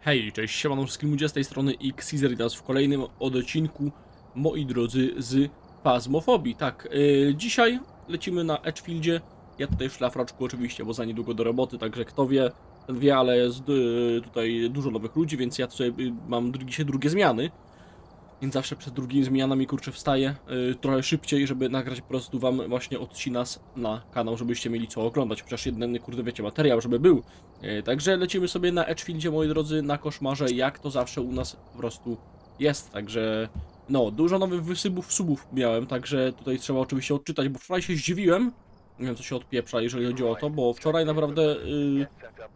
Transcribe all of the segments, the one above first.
Hej, cześć, siemano wszystkim ludzie z tej strony Xezer i nas w kolejnym odcinku, moi drodzy, z Fazmofobii. Tak, yy, dzisiaj lecimy na Edgefieldzie, ja tutaj w szlafroczku oczywiście, bo za niedługo do roboty, także kto wie, ten wie, ale jest yy, tutaj dużo nowych ludzi, więc ja tutaj yy, mam dzisiaj drugie zmiany. Więc zawsze przed drugimi zmianami kurczę wstaję yy, trochę szybciej, żeby nagrać po prostu wam właśnie odcinas na kanał, żebyście mieli co oglądać. Chociaż jeden, kurde, wiecie, materiał, żeby był. Yy, także lecimy sobie na Edgefieldzie, moi drodzy, na koszmarze, jak to zawsze u nas po prostu jest. Także, no, dużo nowych wysypów subów miałem, także tutaj trzeba oczywiście odczytać, bo wczoraj się zdziwiłem. Nie wiem, co się odpieprza, jeżeli chodzi o to, bo wczoraj naprawdę yy,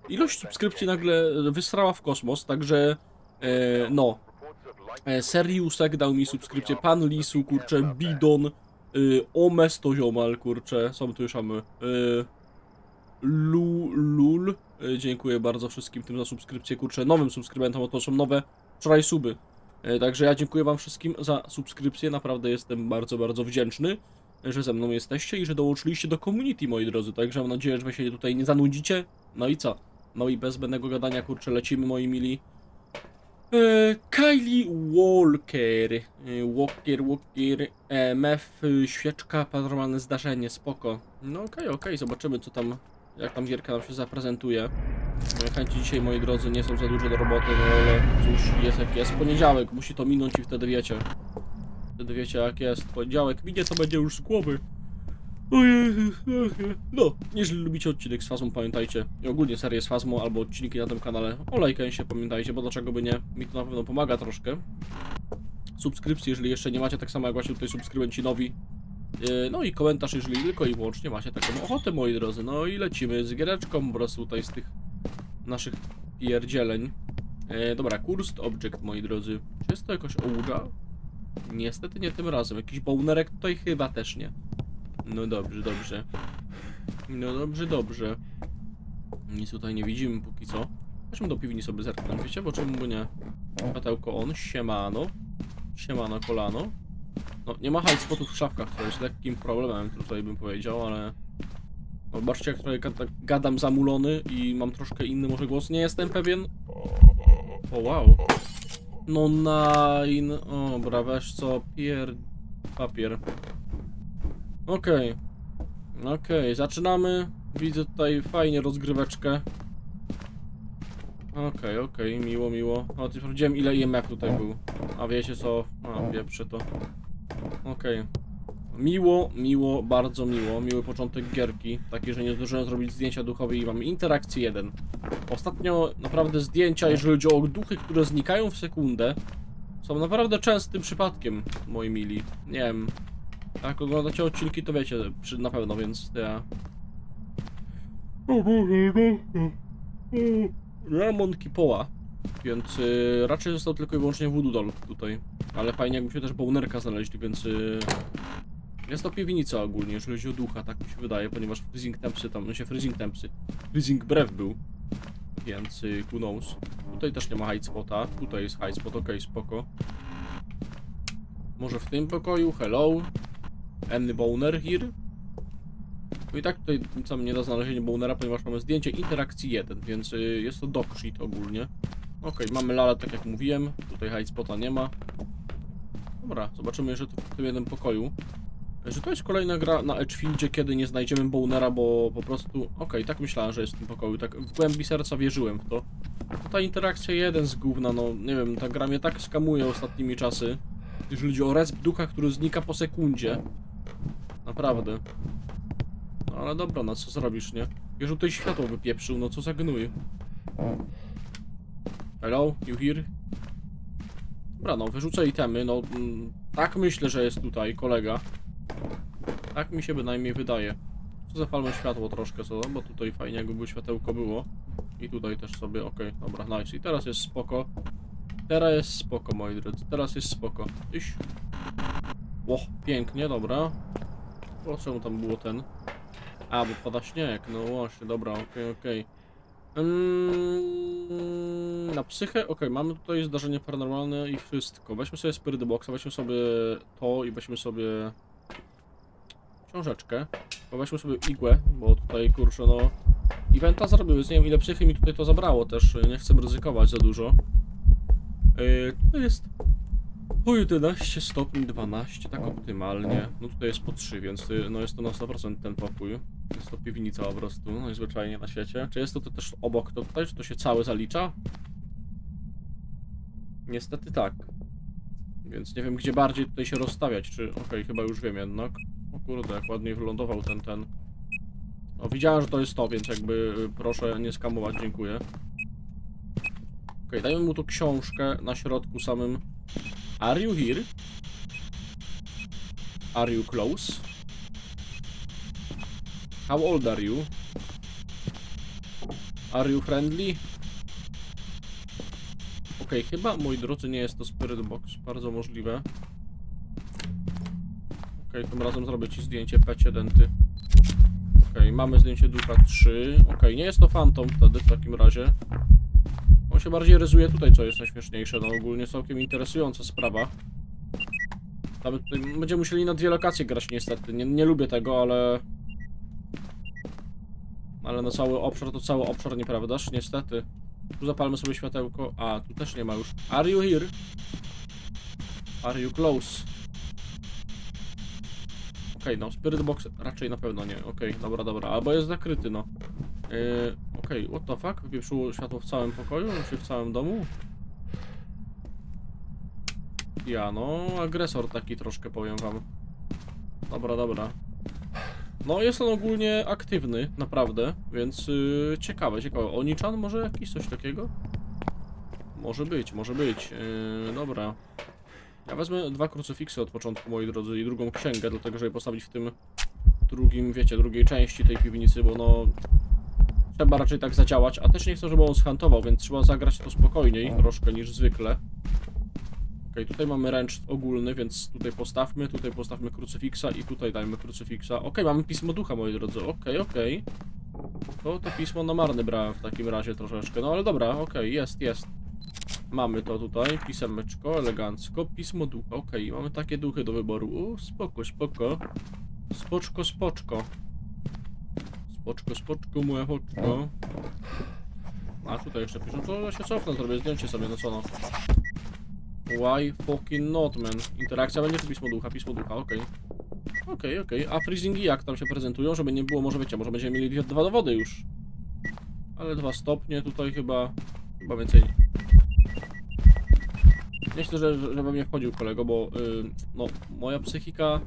ilość subskrypcji nagle wysrała w kosmos, także, yy, no, E, Seriusek dał mi subskrypcję, Pan Lisu, kurczę, Bidon, y, Omes to ziomal, kurczę, tu już mamy, y, Lu, Lul, y, dziękuję bardzo wszystkim tym za subskrypcję, kurczę, nowym subskrybentom, bo są nowe wczoraj suby. E, Także ja dziękuję wam wszystkim za subskrypcję, naprawdę jestem bardzo, bardzo wdzięczny, że ze mną jesteście i że dołączyliście do community, moi drodzy, także mam nadzieję, że wy się tutaj nie zanudzicie. No i co? No i bez zbędnego gadania, kurczę, lecimy, moi mili. E, Kylie Walker. E, Walker, Walker. E, Mef, y, świeczka, paranormalne zdarzenie, spoko. No okej, okej, zobaczymy co tam, jak tam gierka nam się zaprezentuje. Chęci dzisiaj, moi drodzy, nie są za duże do roboty, no ale cóż, jest jak jest. Poniedziałek, musi to minąć i wtedy wiecie. Wtedy wiecie jak jest. Poniedziałek minie, to będzie już z głowy. No, jeżeli lubicie odcinek z Fazmą, pamiętajcie, i ogólnie serię z Fazmą albo odcinki na tym kanale, o lajkęsie pamiętajcie, bo dlaczego by nie, mi to na pewno pomaga troszkę. Subskrypcje, jeżeli jeszcze nie macie, tak samo jak właśnie tutaj subskrybenci nowi. Yy, No i komentarz, jeżeli tylko i wyłącznie macie taką ochotę, moi drodzy. No i lecimy z giereczką po prostu tutaj z tych naszych pierdzieleń. Yy, Dobra, Cursed Object, moi drodzy. Czy jest to jakoś ołudza? Niestety nie tym razem. Jakiś bonerek tutaj chyba też nie. No dobrze, dobrze. No dobrze, dobrze. Nic tutaj nie widzimy póki co. Chodźmy do piwni sobie zerknąć, wiecie, bo czemu by nie? Światełko on, siemano. Siemano kolano. No, nie ma high spotów w szafkach, co jest lekkim problemem, tutaj bym powiedział, ale... No, zobaczcie, jak trochę gada, gadam zamulony i mam troszkę inny może głos, nie jestem pewien. O, wow. No nine, o, bra, co, pier... papier. Okej. Okej, zaczynamy. Widzę tutaj fajnie rozgryweczkę. Okej, okej, miło, miło. O, ty sprawdziłem ile IMF tutaj był. A wiecie co? A, pieprze to. Okej. Miło, miło, bardzo miło. Miły początek gierki. Taki, że nie zdążyłem zrobić zdjęcia duchowe i mamy interakcję 1. Ostatnio naprawdę zdjęcia, jeżeli chodzi o duchy, które znikają w sekundę, są naprawdę częstym przypadkiem, moi mili. Nie wiem, jak oglądacie odcinki, to wiecie przy, na pewno, więc ja... Ramon Kipoła, więc y, raczej został tylko i wyłącznie Voodoo Doll tutaj. Ale fajnie jakbyśmy też Bonerka znaleźli, więc... Y, jest to piwnica ogólnie, jeżeli chodzi o ducha, tak mi się wydaje, ponieważ Freezing Tempsy tam, no się Freezing Tempsy, Freezing Breath był. Więc y, who knows. Tutaj też nie ma high spota, tutaj jest high spot, okej, spoko. Może w tym pokoju, hello. Any boner here? No i tak tutaj nam nie da znalezienie bonera, ponieważ mamy zdjęcie interakcji 1, więc y, jest to dog sheet ogólnie. Okej, mamy lalę, tak jak mówiłem. Tutaj high nie ma. Dobra, zobaczymy jeszcze w tym jednym pokoju. Że to jest kolejna gra na Edgefieldzie, kiedy nie znajdziemy bonera, bo po prostu... Okej, tak myślałem, że jest w tym pokoju. Tak w głębi serca wierzyłem w to. Ta interakcja 1 z gówna, no nie wiem, ta gra mnie tak skamuje ostatnimi czasy. Jeżeli chodzi o resp ducha, który znika po sekundzie. Naprawdę. No ale dobra, no co zrobisz, nie? Już tutaj światło wypieprzył, no co za gnój. Hello, you here? Dobra, no wyrzucę itemy, no mm, tak myślę, że jest tutaj kolega. Tak mi się bynajmniej wydaje. Co zapalmy światło troszkę, co? Bo tutaj fajnie jakby światełko było. I tutaj też sobie, okej, dobra, nice. I teraz jest spoko. Teraz jest spoko, moi drodzy, teraz jest spoko. Iś. Ło, pięknie, dobra. O, czemu tam było ten? A, bo pada śnieg, no właśnie, dobra, okej, okej. Mm, na psychę, okej, mamy tutaj zdarzenie paranormalne i wszystko. Weźmy sobie Spirit Boxa, weźmy sobie to i weźmy sobie książeczkę. Weźmy sobie igłę, bo tutaj kurczę no Eventa zrobił, więc nie wiem ile psychy mi tutaj to zabrało też, nie chcę ryzykować za dużo. Yy, to jest po 11 stopni 12, tak optymalnie. No tutaj jest po 3, więc y, no jest to na 100% ten pokój. Jest to piwnica po prostu, najzwyczajniej na świecie. Czy jest to, to też obok to tutaj, czy to się całe zalicza? Niestety tak. Więc nie wiem gdzie bardziej tutaj się rozstawiać, czy... Okej, chyba już wiem jednak. O kurde, jak ładnie wylądował ten, ten... O, widziałem, że to jest to, więc jakby y, proszę nie skamować, dziękuję. Okej, dajmy mu tu książkę na środku samym. Are you here? Are you close? How old are you? Are you friendly? Okej, chyba, moi drodzy, nie jest to Spirit Box. Bardzo możliwe. Okej, tym razem zrobię ci zdjęcie pecie denty. Okej, mamy zdjęcie ducha 3. Okej, nie jest to Phantom wtedy w takim razie. On się bardziej rysuje tutaj, co jest najśmieszniejsze. No ogólnie całkiem interesująca sprawa. Tam tutaj będziemy musieli na dwie lokacje grać niestety. Nie, nie lubię tego, ale... Ale na cały obszar to cały obszar, nieprawdaż? Niestety. Tu zapalmy sobie światełko. A, tu też nie ma już. Are you here? Are you close? Okej, no, Spirit Box raczej na pewno nie. Okej, dobra, dobra. Albo jest zakryty, no. Yy, Okej, what the fuck? Wypieprzyło światło w całym pokoju? Czy w całym domu? Ja, no, agresor taki troszkę, powiem wam. Dobra, dobra. No, jest on ogólnie aktywny, naprawdę, więc yy, ciekawe, ciekawe. Onichan może jakiś coś takiego? Może być, może być. Yy, dobra. Ja wezmę dwa krucyfiksy od początku, moi drodzy, i drugą księgę, dlatego żeby postawić w tym drugim, wiecie, drugiej części tej piwnicy, bo no... Trzeba raczej tak zadziałać, a też nie chcę, żeby on shantował, więc trzeba zagrać to spokojniej troszkę niż zwykle. Okej, tutaj mamy ręcz ogólny, więc tutaj postawmy, tutaj postawmy krucyfiksa i tutaj dajmy krucyfiksa. Okej, mamy pismo ducha, moi drodzy, okej, okej. To to pismo na marny brałem w takim razie troszeczkę, no ale dobra, okej, jest, jest. Mamy to tutaj, pisemeczko, elegancko, pismo ducha, okej, mamy takie duchy do wyboru. U, spoko, spoko. Spoczko, spoczko. Spoczko, spoczko, moja foczko. A tutaj jeszcze piszą, to się cofnę, zrobię zdjęcie sobie, no co no. Why fucking not, man? Interakcja będzie to pismo ducha, pismo ducha, okej. Okej, okej. A freezingi jak tam się prezentują, żeby nie było, może wiecie, może będziemy mieli dwa dowody już. Ale dwa stopnie tutaj chyba, chyba więcej. Nie chcę, że, że we mnie wchodził kolego, bo y, no, moja psychika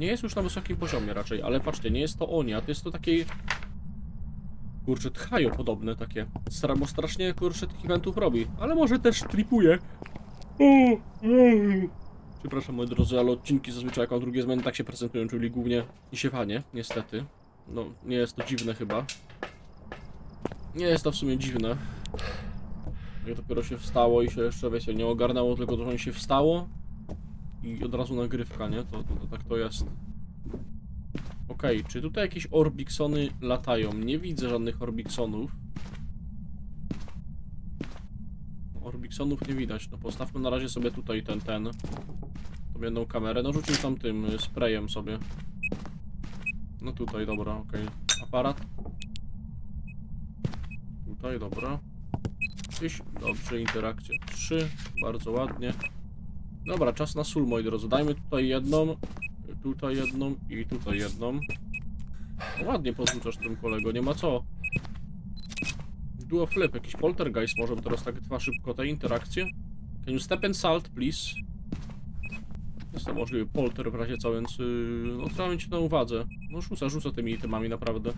nie jest już na wysokim poziomie raczej, ale patrzcie, nie jest to oni, a to jest to takie... Kurczę, tchajo podobne takie. Stra bo strasznie, kurczę, tych eventów robi. Ale może też tripuje. Przepraszam, moi drodzy, ale odcinki zazwyczaj jako drugie zmiany tak się prezentują, czyli głównie nisiewanie, niestety. No, nie jest to dziwne chyba. Nie jest to w sumie dziwne. Jak dopiero się wstało i się jeszcze, wiecie, nie ogarnęło, tylko to, że się wstało i od razu nagrywka, nie? To, to, to tak to jest. Okej, czy tutaj jakieś Orbiksony latają? Nie widzę żadnych Orbiksonów. Orbiksonów nie widać. No postawmy na razie sobie tutaj ten, ten. Tą jedną kamerę. No rzucił tam tym y, sprayem sobie. No tutaj, dobra, okej. Aparat. Tutaj, dobra. Gdzieś, dobrze, interakcja 3. Bardzo ładnie. Dobra, czas na sól, moi drodzy. Dajmy tutaj jedną, tutaj jedną i tutaj jedną. No, ładnie podrzucasz tym kolego, nie ma co. Duo flip, jakiś poltergeist może, bo teraz tak trwa szybko te interakcje. Can you step and salt, please? Jest to możliwy polter w razie co, więc yy, no trzeba mieć na uwadze. No rzuca, rzuca tymi itemami naprawdę.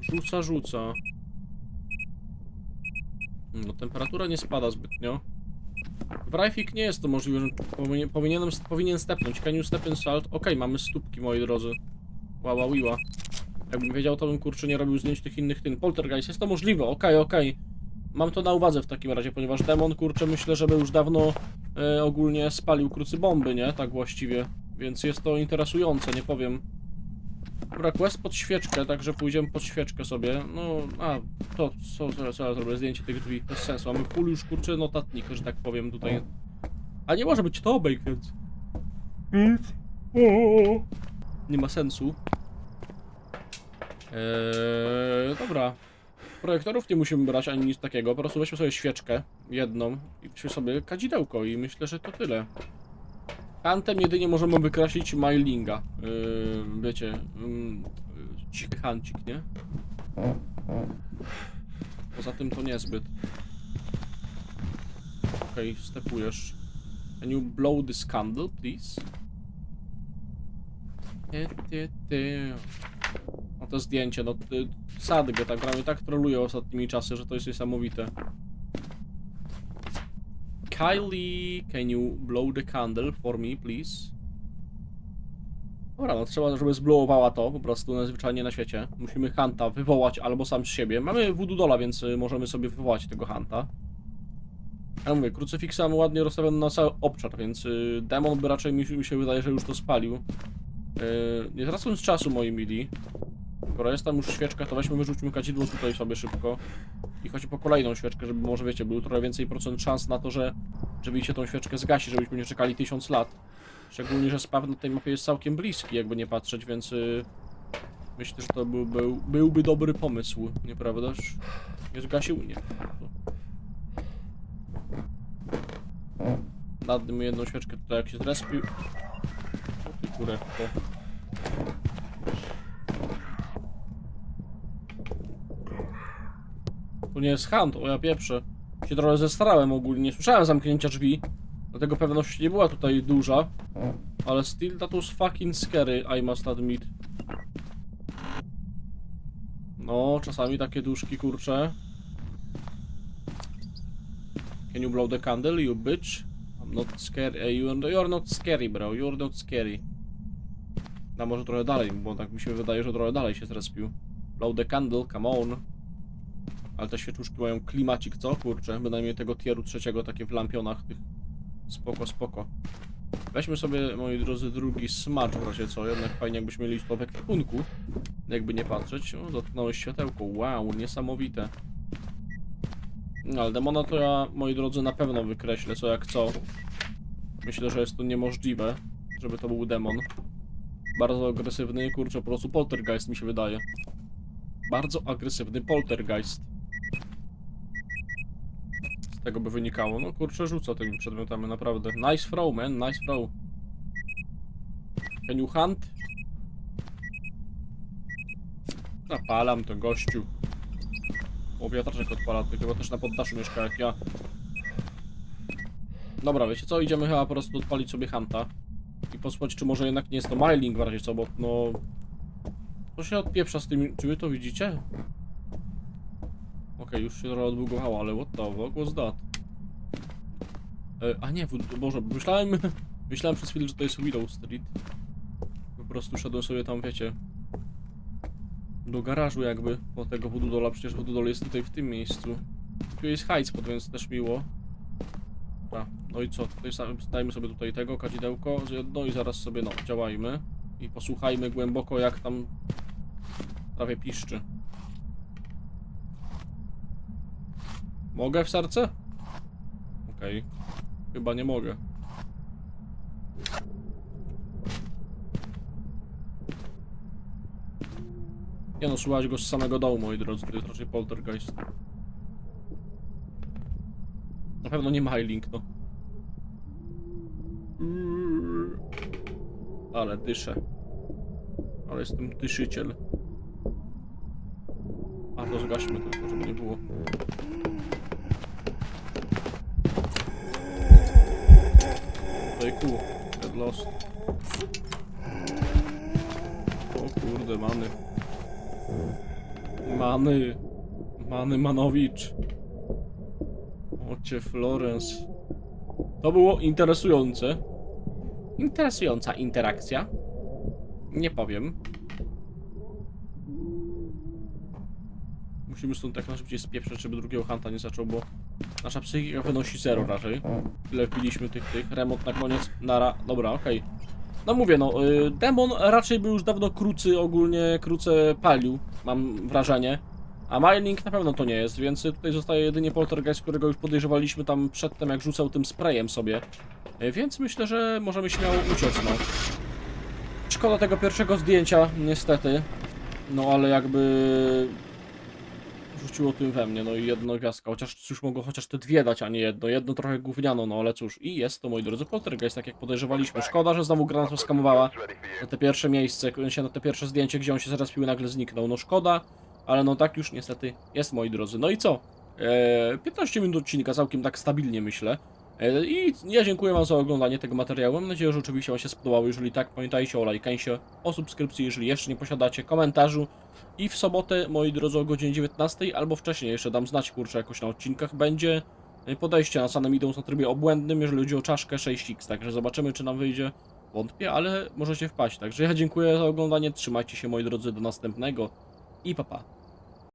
Rzuca, rzuca. No temperatura nie spada zbytnio. W Rajfik nie jest to możliwe, że powinien, powinienem, powinien stepnąć. Can you step in salt? Okej, mamy stópki, moi drodzy. Ła, ła, wiła. Jakbym wiedział, to bym kurczę nie robił zdjęć tych innych tym. Poltergeist, jest to możliwe, okej, okej. Mam to na uwadze w takim razie, ponieważ demon, kurczę, myślę, żeby już dawno e, ogólnie spalił krucy bomby, nie? Tak właściwie. Więc jest to interesujące, nie powiem. Quest pod świeczkę, także pójdziemy pod świeczkę sobie. No, a, to, co, co, co ja zrobię, zdjęcie tych drzwi, bez sensu. Mamy full już, kurczę, notatnik, że tak powiem, tutaj. A nie może być to. Nic. O. Nie ma sensu. Eee, dobra. Projektorów nie musimy brać ani nic takiego. Po prostu weźmy sobie świeczkę, jedną, i weźmy sobie kadzidełko i myślę, że to tyle. Hantem jedynie możemy wykreślić Mylinga. Yy, wiecie, yy, cichy hancik, nie? Poza tym to niezbyt. Okej, stepujesz. Can you blow this candle, please? Ty, ty, ty. No to zdjęcie, no ty, sadgę, tak gramy tak troluje ostatnimi czasy, że to jest niesamowite. Kylie, can you blow the candle for me, please? Dobra, no trzeba, żeby zblowowała to po prostu najzwyczajniej na świecie. Musimy Hanta wywołać albo sam z siebie. Mamy voodoo dola, więc y, możemy sobie wywołać tego Hanta. Ja mówię, krucyfiksa mamy ładnie rozstawiony na cały obszar, więc y, demon by raczej mi, się wydaje, że już to spalił. Y, nie tracąc czasu, moi mili. Skoro jest tam już świeczka, to weźmy, wyrzućmy kadzidło tutaj sobie szybko. I chodź po kolejną świeczkę, żeby może, wiecie, był trochę więcej procent szans na to, że, że mi się tą świeczkę zgasi, żebyśmy nie czekali tysiąc lat. Szczególnie, że spaw na tej mapie jest całkiem bliski, jakby nie patrzeć, więc y, myślę, że to był, był, byłby dobry pomysł, nieprawdaż? Nie zgasił? Nie. Nadmy jedną świeczkę tutaj, jak się zrespił. O ty kurewko. Tu nie jest hunt, o ja pieprzę. Się trochę zestarałem ogólnie, nie słyszałem zamknięcia drzwi. Dlatego pewność nie była tutaj duża. Ale still that was fucking scary, I must admit. No, czasami takie duszki, kurcze. Can you blow the candle, you bitch? I'm not scary. You, you're not scary, bro. You're not scary. A może trochę dalej, bo tak mi się wydaje, że trochę dalej się zrespił. Blow the candle, come on. Ale te świeczuszki mają klimacik, co? Kurczę, bynajmniej tego tieru trzeciego, takie w lampionach tych. Spoko, spoko. Weźmy sobie, moi drodzy, drugi smacz w razie co. Jednak fajnie jakbyśmy mieli to w ekwipunku. Jakby nie patrzeć. O, dotknąłeś światełko. Wow, niesamowite. No, ale demona to ja, moi drodzy, na pewno wykreślę, co jak co. Myślę, że jest to niemożliwe, żeby to był demon. Bardzo agresywny, kurczę, po prostu poltergeist mi się wydaje. Bardzo agresywny poltergeist. Tego by wynikało. No kurczę, rzuca tymi przedmiotami, naprawdę. Nice throw, man, nice throw. Can you hunt? Napalam to, gościu. O, wiatraczek odpala, to chyba też na poddaszu mieszka jak ja. Dobra, wiecie co, idziemy chyba po prostu odpalić sobie Hanta. I posłuchać, czy może jednak nie jest to Myling w razie co, bo no... To się odpieprza z tymi... Czy wy to widzicie? Już się trochę odbugowało, ale what the fuck was that? E, a nie, Boże, myślałem... Myślałem przez chwilę, że to jest Willow Street. Po prostu szedłem sobie tam, wiecie... Do garażu jakby, po tego Voodoo przecież Voodoo jest tutaj w tym miejscu. Tu jest Hightspot, więc też miło. No i co, tutaj dajmy sobie tutaj tego, kadzidełko, jedno i zaraz sobie, no, działajmy. I posłuchajmy głęboko jak tam prawie piszczy. Mogę w serce? Okej. Chyba nie mogę. Nie no, go z samego dołu, moi drodzy, to jest raczej poltergeist. Na pewno nie ma link, no. Ale dyszę. Ale jestem dyszyciel. A to zgaśmy tylko, żeby nie było. Tutaj kół. Lost. O kurde, many. Many. Many Manowicz. Ocie Florence. To było interesujące. Interesująca interakcja. Nie powiem. Musimy stąd jak najszybciej spieprzeć, żeby drugiego hanta nie zaczął, bo nasza psychika wynosi zero raczej. Tyle wbiliśmy tych, tych. Remont na koniec. Nara. Dobra, okej. No mówię, no, y, demon raczej był już dawno krucy, ogólnie kruce palił, mam wrażenie. A Mining na pewno to nie jest, więc tutaj zostaje jedynie Poltergeist, którego już podejrzewaliśmy tam przedtem, jak rzucał tym sprayem sobie. Y, Więc myślę, że możemy śmiało uciec, no. Szkoda tego pierwszego zdjęcia, niestety. No ale jakby rzuciło tym we mnie, no i jedno gwiazdka, chociaż już mogło chociaż te dwie dać, a nie jedno. Jedno trochę gówniano, no ale cóż. I jest to, moi drodzy, poltergeist, tak jak podejrzewaliśmy. Szkoda, że znowu gra nas skamowała na te pierwsze miejsce, się na te pierwsze zdjęcie, gdzie on się zaraz pił, nagle zniknął. No szkoda, ale no tak już niestety jest, moi drodzy. No i co? Eee, 15 minut odcinka, całkiem tak stabilnie myślę. E, I ja dziękuję Wam za oglądanie tego materiału. Mam nadzieję, że oczywiście Wam się spodobało. Jeżeli tak, pamiętajcie o lajkansie, o subskrypcji, jeżeli jeszcze nie posiadacie, komentarzu. I w sobotę, moi drodzy, o godzinie 19 albo wcześniej jeszcze dam znać, kurczę, jakoś na odcinkach będzie e, podejście na Sanem Idąc na trybie obłędnym, jeżeli chodzi o czaszkę 6x. Także zobaczymy, czy nam wyjdzie. Wątpię, ale możecie wpaść. Także ja dziękuję za oglądanie. Trzymajcie się, moi drodzy, do następnego i pa pa.